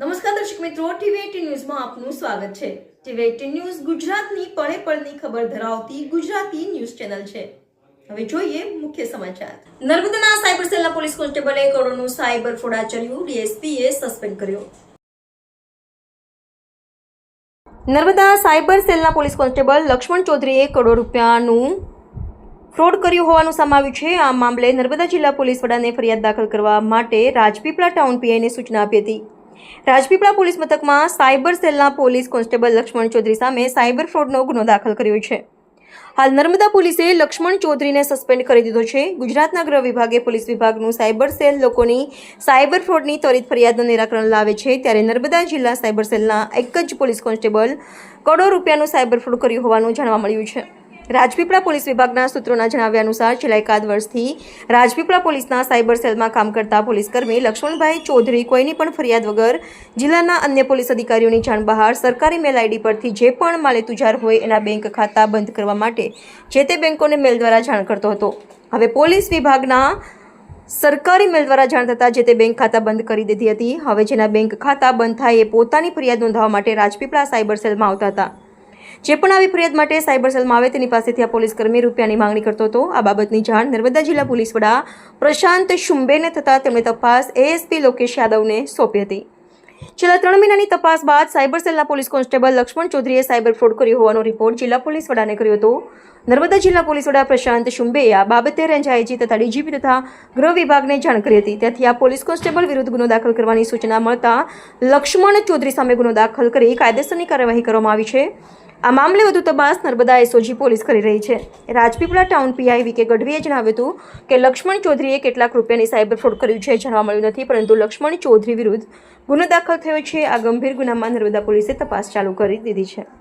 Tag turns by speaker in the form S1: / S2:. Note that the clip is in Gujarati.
S1: નમસ્કાર દર્શક મિત્રો ટીવી ન્યૂઝમાં આપનું સ્વાગત છે. ટીવી એટીન ન્યૂઝ ગુજરાતની પળે પળની ખબર ધરાવતી ગુજરાતી ન્યૂઝ ચેનલ છે. હવે જોઈએ મુખ્ય સમાચાર. નર્મદાના સાયબર સેલના પોલીસ કોન્સ્ટેબલે કરોડોનું સાયબર ફોડા ચર્યું ડીએસપીએ સસ્પેન્ડ કર્યો. નર્મદા સાયબર સેલના પોલીસ કોન્સ્ટેબલ લક્ષ્મણ ચૌધરીએ કરોડ રૂપિયાનું ફ્રોડ કર્યું હોવાનું સમાવ્યું છે. આ મામલે નર્મદા જિલ્લા પોલીસ વડાને ફરિયાદ દાખલ કરવા માટે રાજપીપળા ટાઉન પીઆઈને સૂચના આપી હતી. રાજપીપળા પોલીસ મથકમાં સાયબર સેલના પોલીસ કોન્સ્ટેબલ લક્ષ્મણ ચૌધરી સામે સાયબર ફ્રોડનો ગુનો દાખલ કર્યો છે. હાલ નર્મદા પોલીસે લક્ષ્મણ ચૌધરીને સસ્પેન્ડ કરી દીધો છે. ગુજરાતના ગૃહ વિભાગે પોલીસ વિભાગનું સાયબર સેલ લોકોની સાયબર ફ્રોડની ત્વરિત ફરિયાદનું નિરાકરણ લાવે છે. ત્યારે નર્મદા જિલ્લા સાયબર સેલના એક જ પોલીસ કોન્સ્ટેબલ કરોડો રૂપિયાનું સાયબર ફ્રોડ કર્યું હોવાનું જાણવા મળ્યું છે. રાજપીપળા પોલીસ વિભાગના સૂત્રોના જણાવ્યા અનુસાર છેલ્લા એકાદ વર્ષથી રાજપીપળા પોલીસના સાયબર સેલમાં કામ કરતા પોલીસકર્મી લક્ષ્મણભાઈ ચૌધરી કોઈની પણ ફરિયાદ વગર જિલ્લાના અન્ય પોલીસ અધિકારીઓની જાણ બહાર સરકારી મેલ આઈડી પરથી જે પણ માલે તુજાર હોય એના બેંક ખાતા બંધ કરવા માટે જે તે બેંકોને મેલ દ્વારા જાણ કરતો હતો. હવે પોલીસ વિભાગના સરકારી મેલ દ્વારા જાણ થતાં જે તે બેંક ખાતા બંધ કરી દીધી હતી. હવે જેના બેંક ખાતા બંધ થાય એ પોતાની ફરિયાદ નોંધાવવા માટે રાજપીપળા સાયબર સેલમાં આવતા હતા. જે પણ આવી ફરિયાદ માટે સાયબર સેલમાં આવે તેની પાસેથી આ પોલીસ કર્મી રૂપિયાની માંગણી કરતો હતો. આ બાબતની જાણ નર્મદા જિલ્લા પોલીસ વડા પ્રશાંત શુંબેને થતાં તેમણે તપાસ એએસપી લોકેશ યાદવને સોંપી હતી. છેલ્લા ત્રણ મહિનાની તપાસ બાદ સાયબર સેલના પોલીસ કોન્સ્ટેબલ લક્ષ્મણ ચૌધરીએ સાયબર ફ્રોડ કર્યો હોવાનો રિપોર્ટ જિલ્લા પોલીસ વડાને કર્યો હતો. નર્મદા જિલ્લા પોલીસ વડા પ્રશાંત શુંબેએ આ બાબતે રેન્જ આઈજી તથા ડીજીપી તથા ગૃહ વિભાગને જાણ કરી હતી. ત્યાંથી આ પોલીસ કોન્સ્ટેબલ વિરુદ્ધ ગુનો દાખલ કરવાની સૂચના મળતા લક્ષ્મણ ચૌધરી સામે ગુનો દાખલ કરી કાયદેસરની કાર્યવાહી કરવામાં આવી છે. આ મામલે વધુ તપાસ નર્મદા એસઓજી પોલીસ કરી રહી છે. રાજપીપળા ટાઉન પીઆઈ વીકે ગઢવીએ જણાવ્યું હતું કે લક્ષ્મણ ચૌધરીએ કેટલાક રૂપિયાની સાયબર ફ્રોડ કર્યું છે જાણવા મળ્યું નથી, પરંતુ લક્ષ્મણ ચૌધરી વિરુદ્ધ ગુનો દાખલ થયો છે. આ ગંભીર ગુનામાં નર્મદા પોલીસે તપાસ ચાલુ કરી દીધી છે.